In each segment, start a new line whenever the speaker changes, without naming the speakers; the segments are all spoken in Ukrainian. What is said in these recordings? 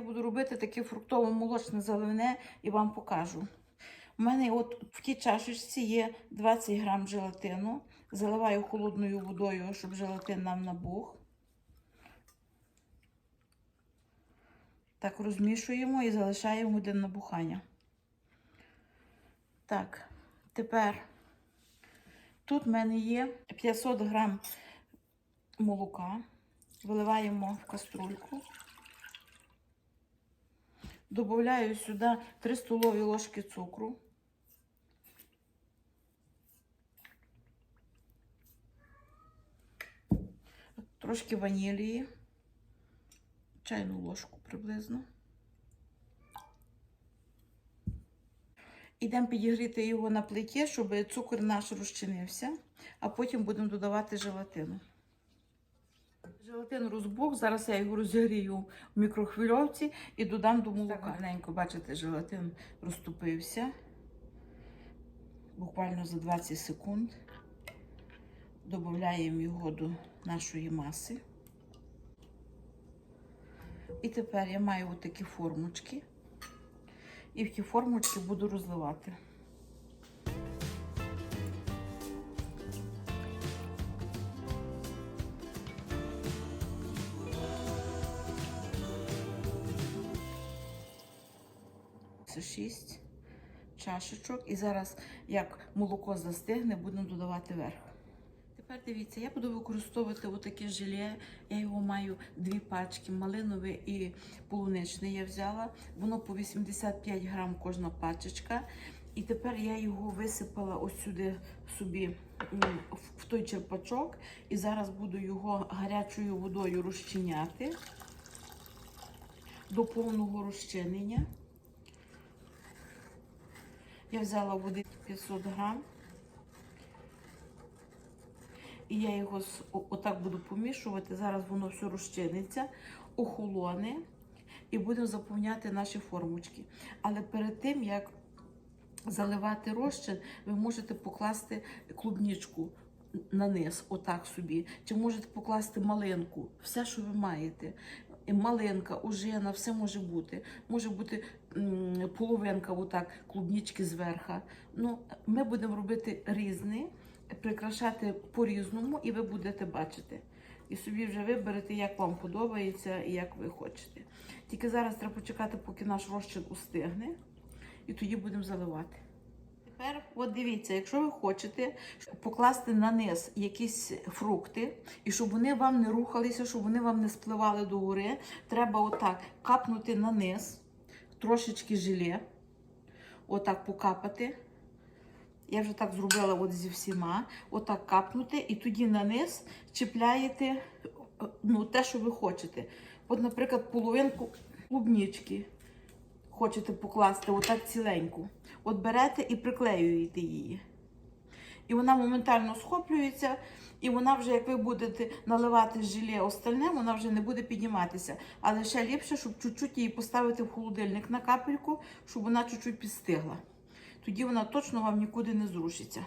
буду робити таке фруктово-молочне заливне і вам покажу. У мене от в тій чашечці є 20 грам желатину. Заливаю холодною водою, щоб желатин нам набух. Так розмішуємо і залишаємо один набухання. Так, тепер тут в мене є 500 грам молока. Виливаємо в каструльку. Добавляю сюди 3 столові ложки цукру. Трошки ванілії, чайну ложку приблизно. Ідемо підігріти його на плиті, щоб цукор наш розчинився, а потім будемо додавати желатину. Желатин розбух, зараз я його розігрію в мікрохвильовці і додам до молока. Гарненько, бачите, желатин розтопився. Буквально за 20 секунд. Додаємо його до нашої маси. І тепер я маю отакі формочки. І в ті формочки буду розливати. Це 6 чашечок. І зараз, як молоко застигне, будемо додавати верх. Тепер дивіться, я буду використовувати отаке желе. Я його маю дві пачки, малинове і полуничне я взяла. Воно по 85 грам кожна пачечка. І тепер я його висипала ось сюди собі в той черпачок. І зараз буду його гарячою водою розчиняти до повного розчинення. Я взяла води 500 грам. І я його отак буду помішувати. Зараз воно все розчиниться, охолоне і будемо заповняти наші формочки. Але перед тим, як заливати розчин, ви можете покласти клубничку на низ, отак собі. Чи можете покласти малинку, все, що ви маєте. Малинка, ожина, все може бути. Може бути половинка, отак, клубнички зверху. Ну, ми будемо робити різні, прикрашати по-різному, і ви будете бачити. І собі вже виберете, як вам подобається і як ви хочете. Тільки зараз треба почекати, поки наш розчин устигне, і тоді будемо заливати. Тепер, от дивіться, якщо ви хочете покласти на низ якісь фрукти, і щоб вони вам не рухалися, щоб вони вам не спливали до гори, треба отак капнути на низ, трошечки желе, отак покапати. Я вже так зробила от зі всіма. Отак капнути, і тоді на низ чіпляєте ну, те, що ви хочете. От, наприклад, половинку клубнички хочете покласти, отак ціленьку. От берете і приклеюєте її. І вона моментально схоплюється, і вона вже, як ви будете наливати желе остальне, вона вже не буде підніматися. Але ще ліпше, щоб чуть-чуть її поставити в холодильник на капельку, щоб вона чуть-чуть підстигла. Тоді вона точно вам нікуди не зрушиться.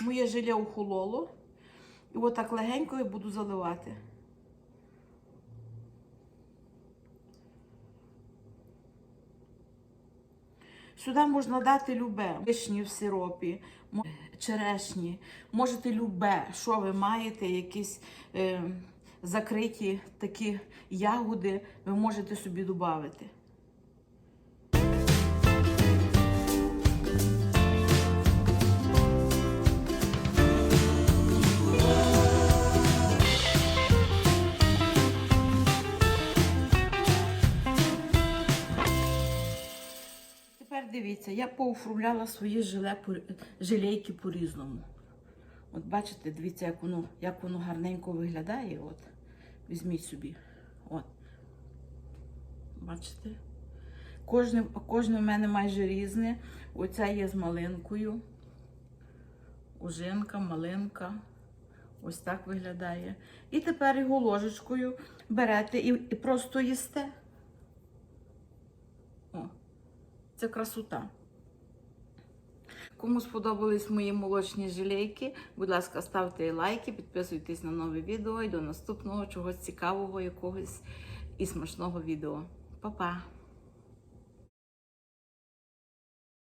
Моє желе охололо. І отак легенько я буду заливати. Сюди можна дати любе, вишні в сиропі, черешні, можете любе, що ви маєте, якісь е, закриті такі ягоди, ви можете собі додати. Дивіться, я пооформляла свої желе, по- желейки по-різному. От бачите, дивіться, як воно, як воно гарненько виглядає. От. Візьміть собі. От. Бачите? Кожне, кожне в мене майже різне. Оця є з малинкою. Ожинка, малинка. Ось так виглядає. І тепер його ложечкою берете і, і просто їсте. Це красота. Кому сподобались мої молочні жилейки, будь ласка, ставте лайки, підписуйтесь на нове відео і до наступного чогось цікавого, якогось і смачного відео. Па-па!